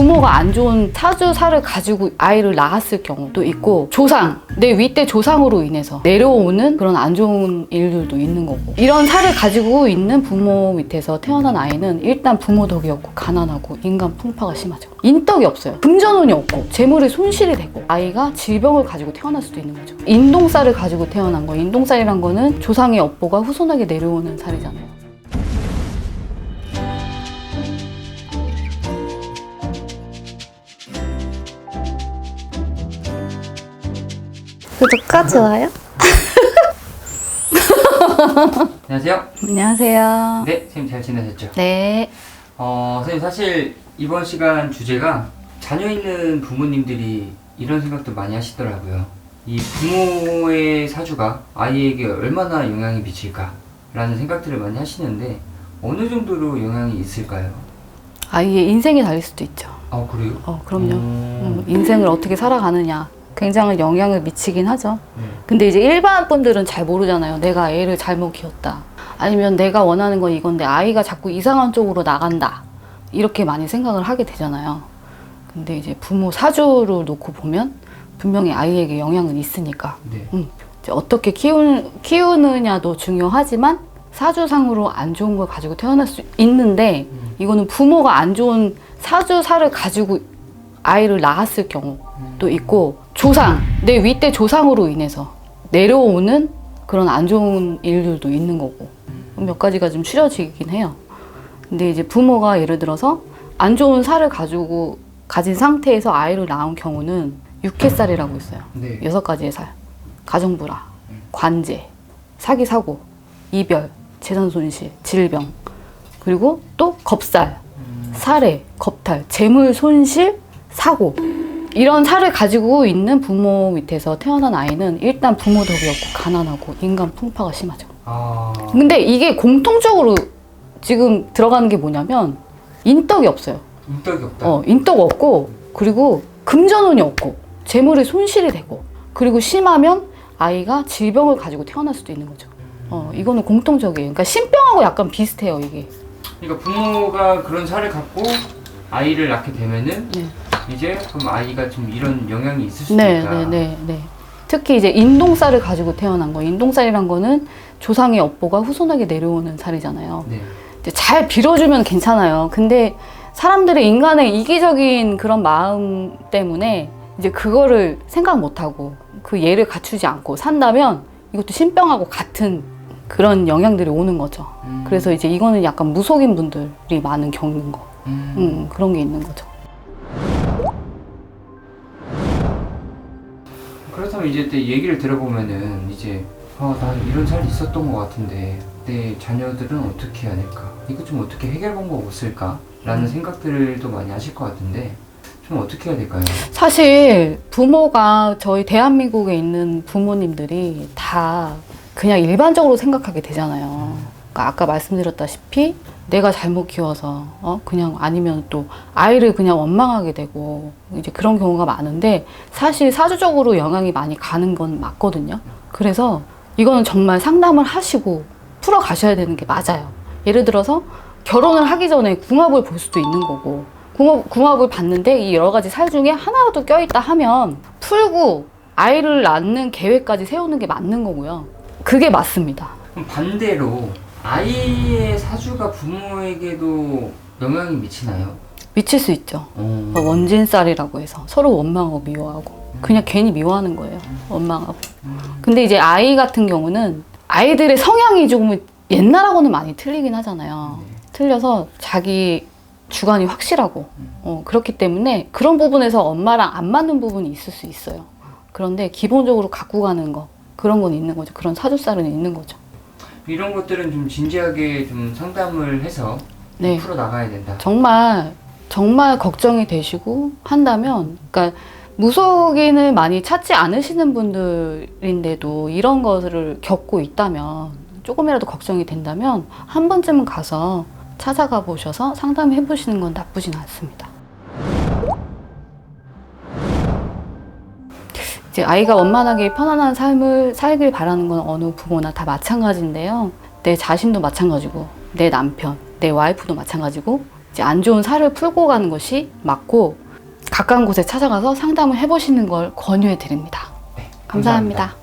부모가 안 좋은 사주사를 가지고 아이를 낳았을 경우도 있고 조상, 내 윗대 조상으로 인해서 내려오는 그런 안 좋은 일들도 있는 거고 이런 살을 가지고 있는 부모 밑에서 태어난 아이는 일단 부모 덕이 없고 가난하고 인간 풍파가 심하죠. 인덕이 없어요. 금전운이 없고 재물이 손실이 되고 아이가 질병을 가지고 태어날 수도 있는 거죠. 인동살을 가지고 태어난 거. 인동살이란 거는 조상의 업보가 후손에게 내려오는 살이잖아요. 구독과 좋아요? 안녕하세요. 안녕하세요. 네, 선생님 잘 지내셨죠? 네. 어, 선생님 사실 이번 시간 주제가 자녀 있는 부모님들이 이런 생각도 많이 하시더라고요. 이 부모의 사주가 아이에게 얼마나 영향이 미칠까라는 생각들을 많이 하시는데 어느 정도로 영향이 있을까요? 아이의 인생이 달릴 수도 있죠. 아 그래요? 어, 그럼요. 음, 음, 인생을 어떻게 살아가느냐. 굉장히 영향을 미치긴 하죠. 네. 근데 이제 일반 분들은 잘 모르잖아요. 내가 애를 잘못 키웠다. 아니면 내가 원하는 건 이건데 아이가 자꾸 이상한 쪽으로 나간다. 이렇게 많이 생각을 하게 되잖아요. 근데 이제 부모 사주를 놓고 보면 분명히 아이에게 영향은 있으니까 네. 이제 어떻게 키우, 키우느냐도 중요하지만 사주상으로 안 좋은 걸 가지고 태어날 수 있는데 음. 이거는 부모가 안 좋은 사주사를 가지고 아이를 낳았을 경우도 있고 조상, 내 윗대 조상으로 인해서 내려오는 그런 안 좋은 일들도 있는 거고 몇 가지가 좀 추려지긴 해요. 근데 이제 부모가 예를 들어서 안 좋은 살을 가지고 가진 상태에서 아이를 낳은 경우는 육해살이라고 있어요. 네. 여섯 가지의 살. 가정불화, 관제, 사기 사고, 이별, 재산 손실, 질병. 그리고 또 겁살, 음, 살해, 겁탈, 재물 손실, 사고. 이런 살을 가지고 있는 부모 밑에서 태어난 아이는 일단 부모 덕이 없고 가난하고 인간 풍파가 심하죠. 아, 근데 이게 공통적으로 지금 들어가는 게 뭐냐면 인덕이 없어요. 인덕이 없다. 어, 인덕 없고 그리고 금전운이 없고 재물이 손실이 되고 그리고 심하면 아이가 질병을 가지고 태어날 수도 있는 거죠. 어, 이거는 공통적이에요. 그러니까 신병하고 약간 비슷해요, 이게. 그러니까 부모가 그런 살을 갖고 아이를 낳게 되면은 네. 이제 그럼 아이가 좀 이런 영향이 있을 수도 네, 있다. 네, 네, 네. 특히 이제 인동살을 가지고 태어난 거. 인동살이란 거는 조상의 업보가 후손에게 내려오는 살이잖아요. 네. 이제 잘 빌어주면 괜찮아요. 근데 사람들의 인간의 이기적인 그런 마음 때문에 이제 그거를 생각 못하고 그 예를 갖추지 않고 산다면 이것도 신병하고 같은 그런 영향들이 오는 거죠. 음, 그래서 이제 이거는 약간 무속인 분들이 많은 겪는 거. 음. 음, 그런 게 있는 거죠. 그렇다면 이제 또 얘기를 들어보면은 이제 아, 나 이런 살이 있었던 것 같은데 내 자녀들은 어떻게 해야 될까? 이거 좀 어떻게 해결 방법 없을까? 라는 생각들도 많이 하실 것 같은데 좀 어떻게 해야 될까요? 사실 부모가 저희 대한민국에 있는 부모님들이 다 그냥 일반적으로 생각하게 되잖아요. 그러니까 아까 말씀드렸다시피 내가 잘못 키워서 어 그냥 아니면 또 아이를 그냥 원망하게 되고 이제 그런 경우가 많은데 사실 사주적으로 영향이 많이 가는 건 맞거든요. 그래서 이거는 정말 상담을 하시고 풀어 가셔야 되는 게 맞아요. 예를 들어서 결혼을 하기 전에 궁합을 볼 수도 있는 거고 궁합, 궁합을 봤는데 이 여러 가지 살 중에 하나라도 껴있다 하면 풀고 아이를 낳는 계획까지 세우는 게 맞는 거고요. 그게 맞습니다. 반대로 아이의 사주가 부모에게도 영향이 미치나요? 미칠 수 있죠. 어. 뭐 원진살이라고 해서 서로 원망하고 미워하고 그냥 괜히 미워하는 거예요. 원망하고. 근데 이제 아이 같은 경우는 아이들의 성향이 조금 옛날하고는 많이 틀리긴 하잖아요. 틀려서 자기 주관이 확실하고 어, 그렇기 때문에 그런 부분에서 엄마랑 안 맞는 부분이 있을 수 있어요. 그런데 기본적으로 갖고 가는 거 그런 건 있는 거죠. 그런 사주살은 있는 거죠. 이런 것들은 좀 진지하게 좀 상담을 해서 네. 풀어 나가야 된다. 정말 정말 걱정이 되시고 한다면 그러니까 무속인을 많이 찾지 않으시는 분들인데도 이런 것을 겪고 있다면 조금이라도 걱정이 된다면 한 번쯤은 가서 찾아가 보셔서 상담해 보시는 건 나쁘진 않습니다. 이제 아이가 원만하게 편안한 삶을 살길 바라는 건 어느 부모나 다 마찬가지인데요. 내 자신도 마찬가지고, 내 남편, 내 와이프도 마찬가지고, 이제 안 좋은 살을 풀고 가는 것이 맞고 가까운 곳에 찾아가서 상담을 해보시는 걸 권유해 드립니다. 네, 감사합니다.